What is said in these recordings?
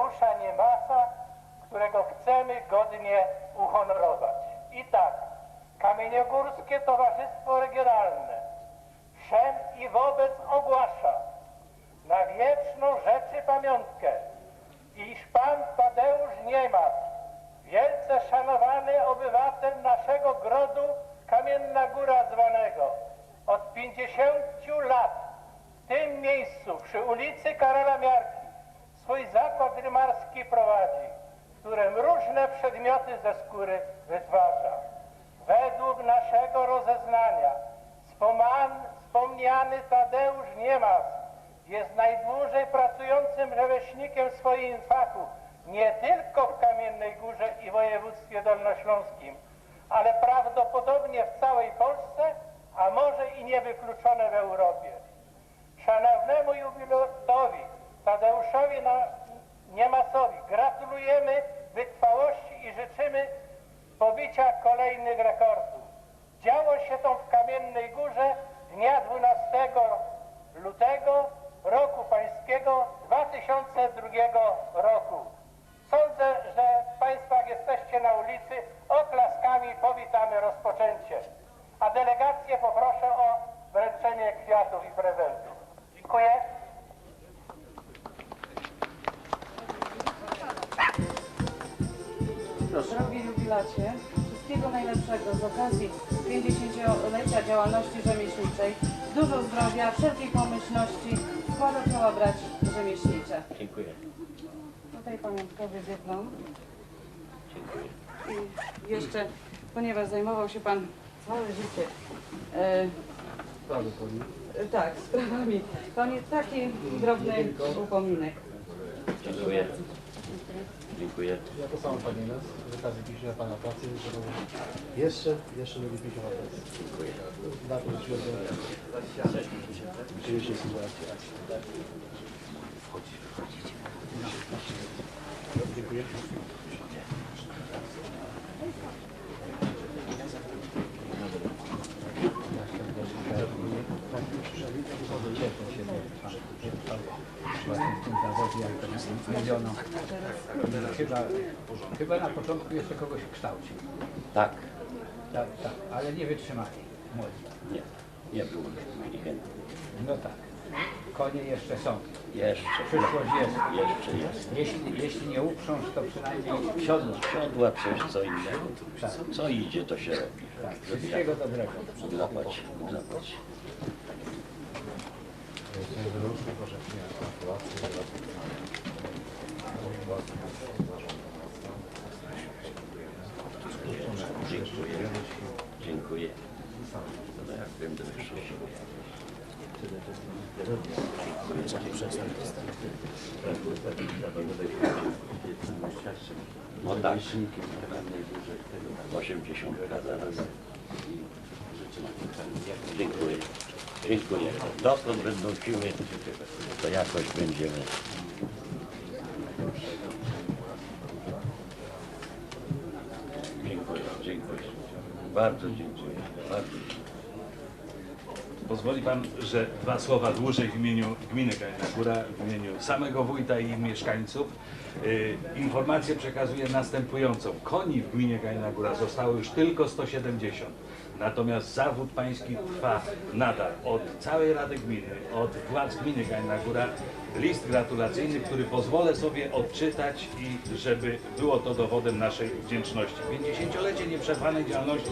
Tadeusza Niemasa, którego chcemy godnie uhonorować. I tak, Kamieniogórskie Towarzystwo Regionalne wszem i wobec ogłasza na wieczną rzeczy pamiątkę, iż Pan Tadeusz Niemas, wielce szanowany obywatel naszego grodu Kamienna Góra zwanego, od 50 lat w tym miejscu przy ulicy Karola Miarki swój zakład rymarski prowadzi, w którym różne przedmioty ze skóry wytwarza. Według naszego rozeznania wspomniany Tadeusz Niemas jest najdłużej pracującym rzemieślnikiem w swoim fachu, nie tylko w Kamiennej Górze i województwie dolnośląskim, ale prawdopodobnie w całej Polsce, a może i niewykluczone w Europie. Szanownemu jubilatowi Tadeuszowi na Niemasowi gratulujemy wytrwałości i życzymy pobicia kolejnych rekordów. Działo się to w Kamiennej Górze dnia 12 lutego roku pańskiego 2002 roku. Sądzę, że Państwo jak jesteście na ulicy, oklaskami powitamy rozpoczęcie. A delegację poproszę o wręczenie kwiatów i prezentów. Dziękuję. Drogi jubilacie, wszystkiego najlepszego z okazji 50-lecia działalności rzemieślniczej, dużo zdrowia, wszelkiej pomyślności, składa czoła brać rzemieślnicze. Dziękuję. Tutaj pamiątkowy dyplom. Dziękuję. I jeszcze, ponieważ zajmował się Pan całe życie e, e, tak, sprawami, to nie taki drobny upominek. Dziękuję. Dziękuję. Ja to samo Panie Ines, z okazji piśmia Pana pracy, żeby jeszcze, jeszcze lepiej piśmia pracy. Dziękuję. Na to dzisiejszej sytuacji. Dziękuję. Chyba, chyba na początku jeszcze kogoś kształcił. Tak. Tak, tak, ale nie wytrzymali młodzi. Nie. Nie było. No tak. Konie jeszcze są. Jeszcze. Przyszłość jest. Jeszcze jest. Jeśli, jeśli nie uprząż, to przynajmniej Siodła, siodła coś co innego. Tak. Co idzie, to się robi. tak, wszystkiego dobrego. Gratulacje. Dziękuję. Dziękuję. No jak będę wyszło. No tak. 80 lat zaraz. Dziękuję. Dziękuję. Dokąd będą siły, to jakoś będziemy. Dziękuję, dziękuję. Bardzo dziękuję. Bardzo dziękuję. Pozwoli Pan, że dwa słowa dłużej w imieniu gminy Kajna Góra, w imieniu samego wójta i mieszkańców. Yy, informację przekazuję następującą. Koni w gminie Kajna Góra zostało już tylko 170. Natomiast zawód pański trwa nadal. Od całej Rady Gminy, od władz gminy Kajna Góra list gratulacyjny, który pozwolę sobie odczytać i żeby było to dowodem naszej wdzięczności. 50-lecie nieprzerwanej działalności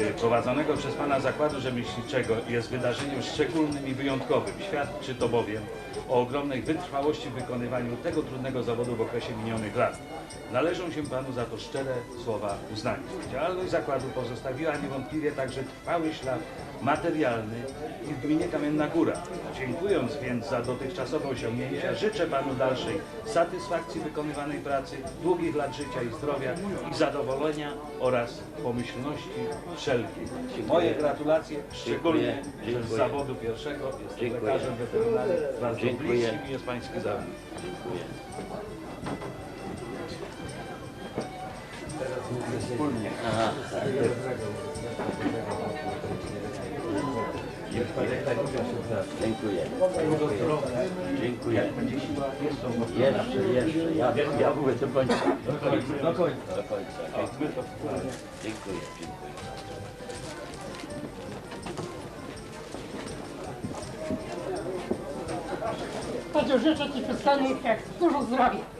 y, prowadzonego przez Pana Zakładu Rzemieślniczego jest wydarzeniem szczególnym i wyjątkowym. Świadczy to bowiem o ogromnej wytrwałości w wykonywaniu tego trudnego zawodu w okresie minionych lat. Należą się Panu za to szczere słowa uznania. Działalność zakładu pozostawiła niewątpliwie także trwały ślad materialny i w gminie Kamienna Góra. Dziękując więc za dotychczasowe osiągnięcia, życzę Panu dalszej satysfakcji wykonywanej pracy, długich lat życia i zdrowia i zadowolenia oraz pomyślności wszelkiej. Moje gratulacje, szczególnie że z Dziękuję. zawodu pierwszego jestem Dziękuję. lekarzem weterynarii, bardzo Dziękuję. bliskim mi jest Pański zawód. Dziękuję. wspólnie. Aha, tak. Dziękuję. Dziękuję. Jeszcze, jeszcze. Ja, ja mówię do końca. Do końca. Do końca. Dziękuję. Dziękuję. Życzę Ci jak dużo zdrowia.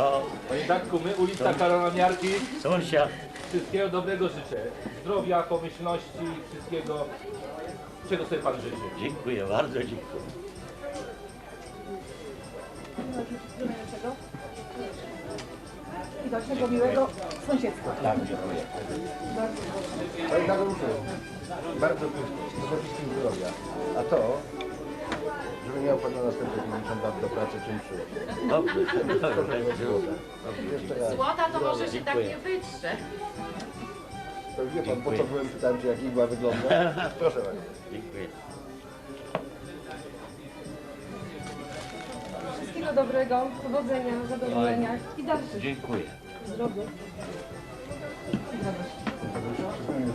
O, Panie Darku, my ulica Karola Miarki sąsiad. wszystkiego dobrego życzę. Zdrowia, pomyślności, wszystkiego, czego sobie Pan życzy. Dziękuję, bardzo dziękuję. I dalszego miłego sąsiedztwa. Tak, dziękuję. Panie Tadeuszu, bardzo przede wszystkim zdrowia. A to, żeby miał Pan na następne 50 lat do pracy czym przyjść. Dobrze, dobrze, dobrze. Jeszcze raz. Złota to może się tak nie wytrze. To wie Pan, po co byłem, pytałem Cię jak igła wygląda. Proszę bardzo. Dziękuję. Wszystkiego dobrego, powodzenia, zadowolenia i dalszych Dziękuję. zdrowia.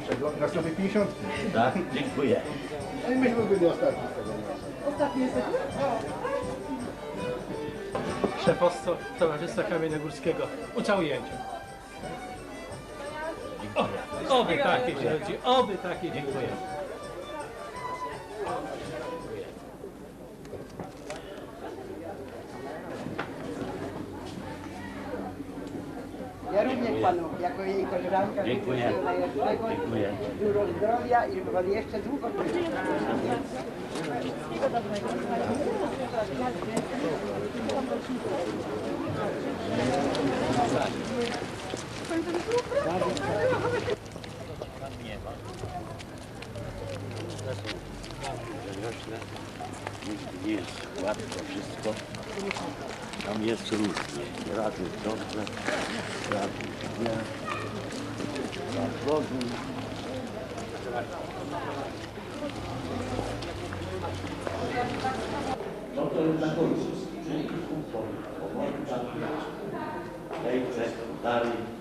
Przegląd na sobie 50. Tak, dziękuję. No i myśmy byli ostatni z tego. Szefostwo Towarzystwa Kamieniogórskiego. Ucałuję cię. Dziękuję. Oby takie dzieci, oby takie dziękuję. Panu, jako jej koleżanka, Dziękuję. wszystkiego Dziękuję. dużo zdrowia i żeby pan jeszcze długo żył. Tam nie ma. Wiosna. Nigdy nie jest łatwo wszystko. Tam jest różnie. Rady dobrze, rady źle. No to jest na końcu. Czyli pomocna, lejce, dalej.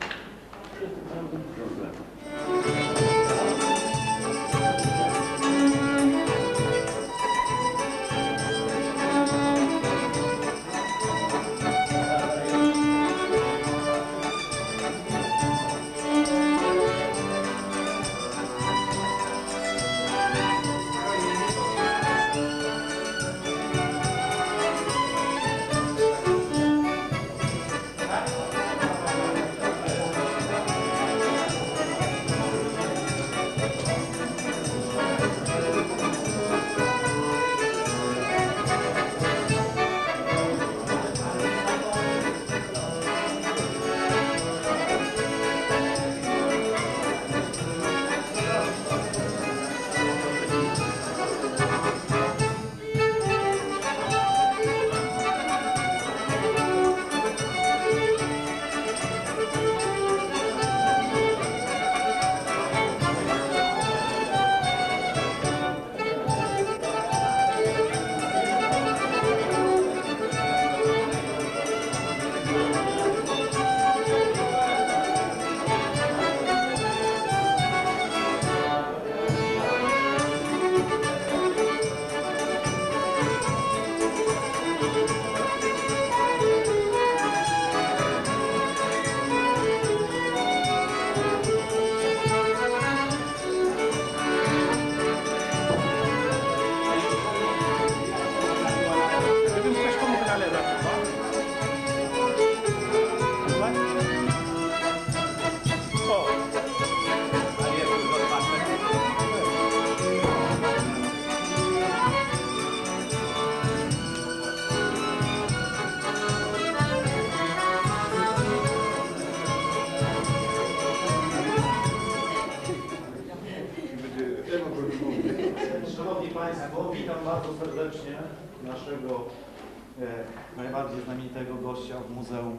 Gościa w muzeum.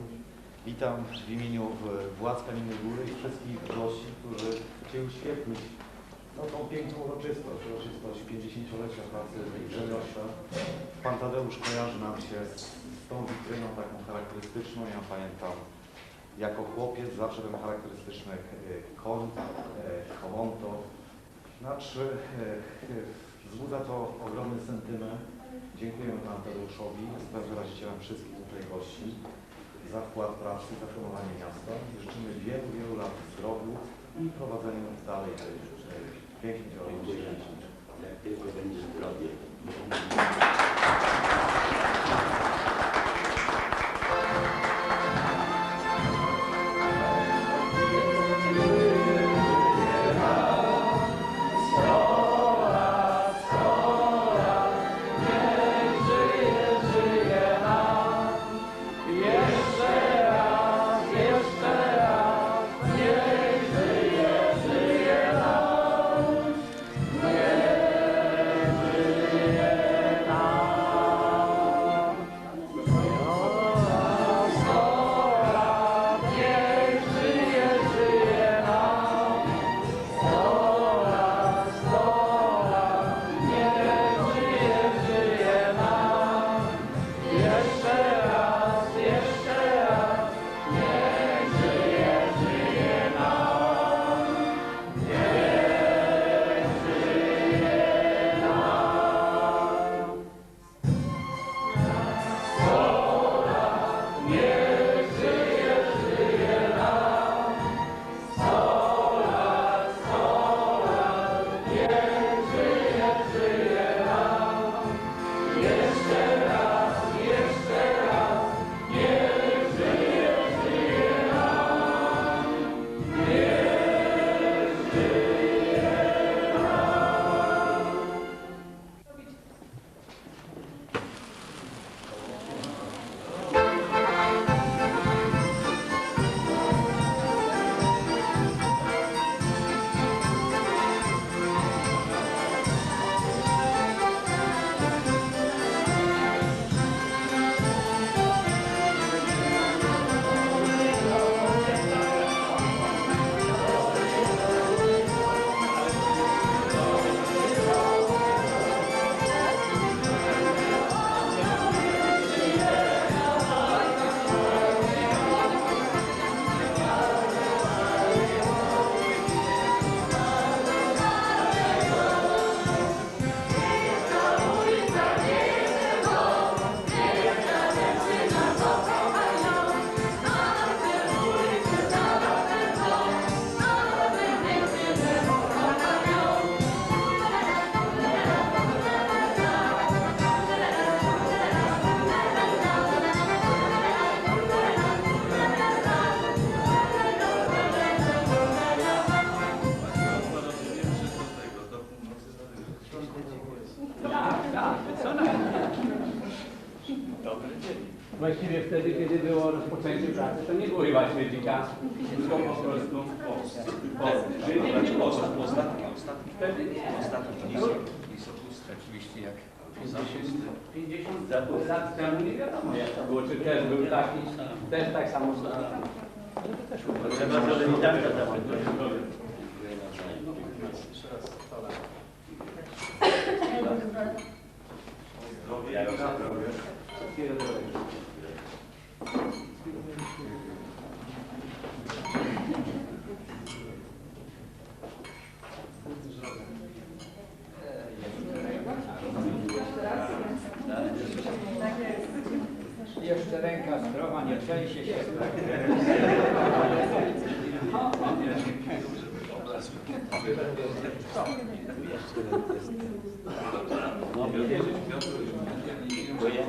Witam w imieniu władz Kamiennej Góry i wszystkich gości, którzy chcieli uświetlić no, tą piękną uroczystość, uroczystość 50-lecia pracy Grzegorza. Pan Tadeusz kojarzy nam się z, tą witryną taką charakterystyczną. Ja pamiętam jako chłopiec zawsze ten charakterystyczny e, koń, e, komonto. Znaczy, e, wzbudza to ogromny sentyment. Dziękujemy Panu Tadeuszowi, wyrazicielem wszystkich tutaj gości, za wkład pracy, za promowanie miasta. Życzymy wielu, wielu lat zdrowiu i prowadzeniu dalej tej, pięknej działalności. Jak tylko będzie zdrowie. Rozpoczęcie pracy, to nie było chyba śmietnika, tylko po prostu post. Nie, nie, nie post. Ostatni, ostatni. Ostatni No, Oczywiście jak 50 lat- temu nie wiadomo jak to było, czy też był taki, też tak samo. Trzeba prelegitanta zapytać. Jeszcze ręka zdrowa, nie trzęsie się. Dziękuję.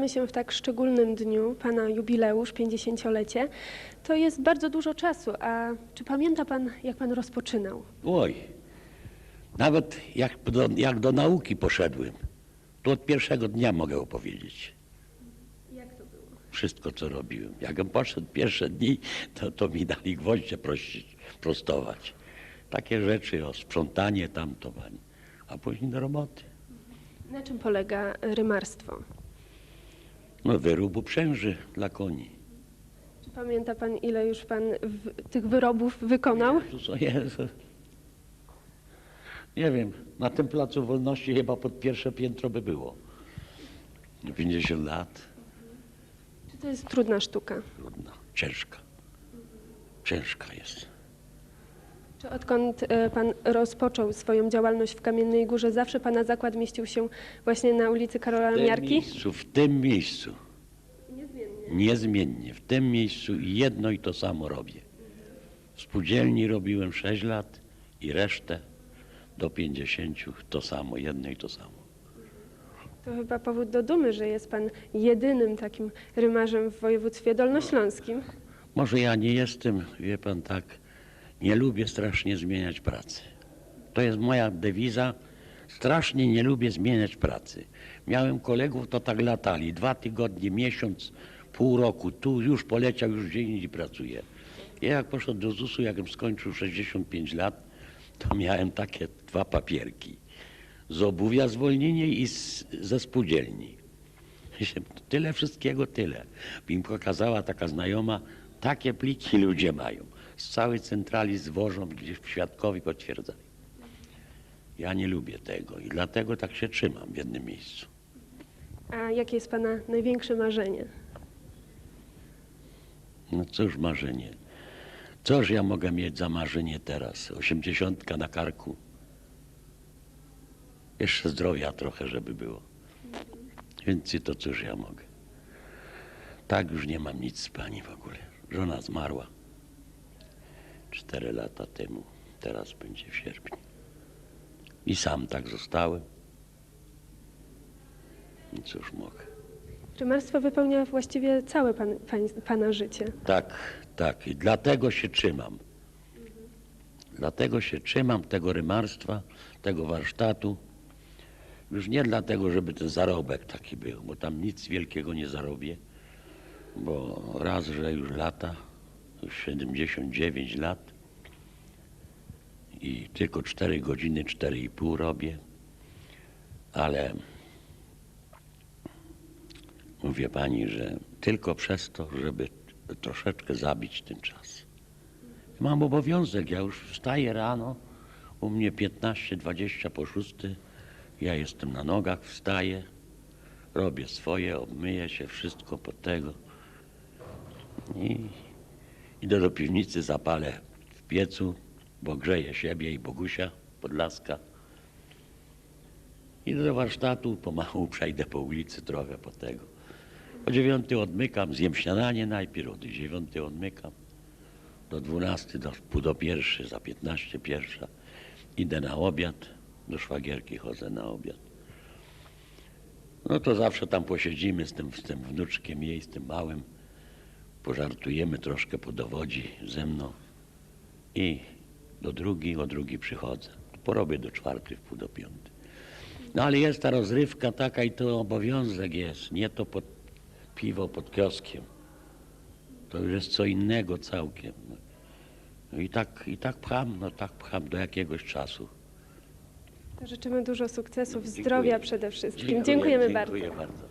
Spotykamy się w tak szczególnym dniu, Pana jubileusz, 50-lecie, to jest bardzo dużo czasu. A czy pamięta Pan, jak Pan rozpoczynał? Oj, nawet jak do, jak do nauki poszedłem, to od pierwszego dnia mogę opowiedzieć. Jak to było? Wszystko, co robiłem. Jakbym poszedł pierwsze dni, to, to mi dali gwoździe prościć, prostować. Takie rzeczy, o sprzątanie tamto, pani. a później do roboty. Na czym polega rymarstwo? No wyrób uprzęży dla koni. Czy pamięta Pan, ile już Pan w, tych wyrobów wykonał? Co jest? Nie wiem, na tym placu wolności chyba pod pierwsze piętro by było. 50 lat, Czy to jest trudna sztuka? trudno, ciężka. Ciężka jest. Czy odkąd e, Pan rozpoczął swoją działalność w Kamiennej Górze, zawsze Pana zakład mieścił się właśnie na ulicy Karola tym Miarki? miejscu, w tym miejscu, niezmiennie, w tym miejscu jedno i to samo robię. W spółdzielni robiłem 6 lat i resztę do 50 to samo, jedno i to samo. To chyba powód do dumy, że jest Pan jedynym takim rymarzem w województwie dolnośląskim. Może ja nie jestem, wie pan, tak, nie lubię strasznie zmieniać pracy. To jest moja dewiza. Strasznie nie lubię zmieniać pracy. Miałem kolegów, to tak latali. Dwa tygodnie, miesiąc, pół roku. Tu już poleciał, już gdzie indziej pracuje. Ja jak poszedłem do ZUS-u, jakbym skończył 65 lat, to miałem takie dwa papierki. Z obuwia zwolnienie i z, ze spółdzielni. Tyle wszystkiego, tyle. Mi pokazała taka znajoma, takie pliki ludzie mają. Z całej centrali zwożą, gdzieś świadkowi potwierdzali. Ja nie lubię tego i dlatego tak się trzymam w jednym miejscu. A jakie jest Pana największe marzenie? No cóż marzenie. Coż ja mogę mieć za marzenie teraz? Osiemdziesiątka na karku. Jeszcze zdrowia trochę, żeby było. Więcej to cóż ja mogę. Tak już nie mam nic z pani w ogóle. Żona zmarła cztery lata temu. Teraz będzie w sierpniu. I sam tak zostałem. I cóż mogę. Rymarstwo wypełnia właściwie całe pan, pań, Pana życie. Tak, tak. I dlatego się trzymam. Dlatego się trzymam tego rymarstwa, tego warsztatu. Już nie dlatego, żeby ten zarobek taki był, bo tam nic wielkiego nie zarobię. Bo raz, że już lata, 79 lat i tylko 4 godziny, 4,5 robię, ale mówię pani, że tylko przez to, żeby troszeczkę zabić ten czas. Mam obowiązek, ja już wstaję rano, u mnie 15-20 po 6, ja jestem na nogach, wstaję, robię swoje, obmyję się, wszystko pod tego i idę do piwnicy, zapalę w piecu, bo grzeję siebie i Bogusia Podlaska. Idę do warsztatu, pomału przejdę po ulicy trochę po tego. O dziewiąty odmykam, zjem śniadanie najpierw, o dziewiąty odmykam. Do dwunasty, do pół do pierwszy, za piętnaście pierwsza. Idę na obiad, do szwagierki chodzę na obiad. No to zawsze tam posiedzimy z tym, z tym wnuczkiem jej, z tym małym. Pożartujemy troszkę, podowodzi ze mną. I do drugiej, o drugiej przychodzę. Porobię do czwartej, w pół do piątej. No ale jest ta rozrywka taka i to obowiązek jest, nie to pod piwo pod kioskiem. To już jest co innego całkiem. No i tak, i tak pcham, no tak pcham do jakiegoś czasu. To życzymy dużo sukcesów, Dziękuję. zdrowia przede wszystkim. Dziękuję, Dziękujemy dziękuję bardzo. bardzo.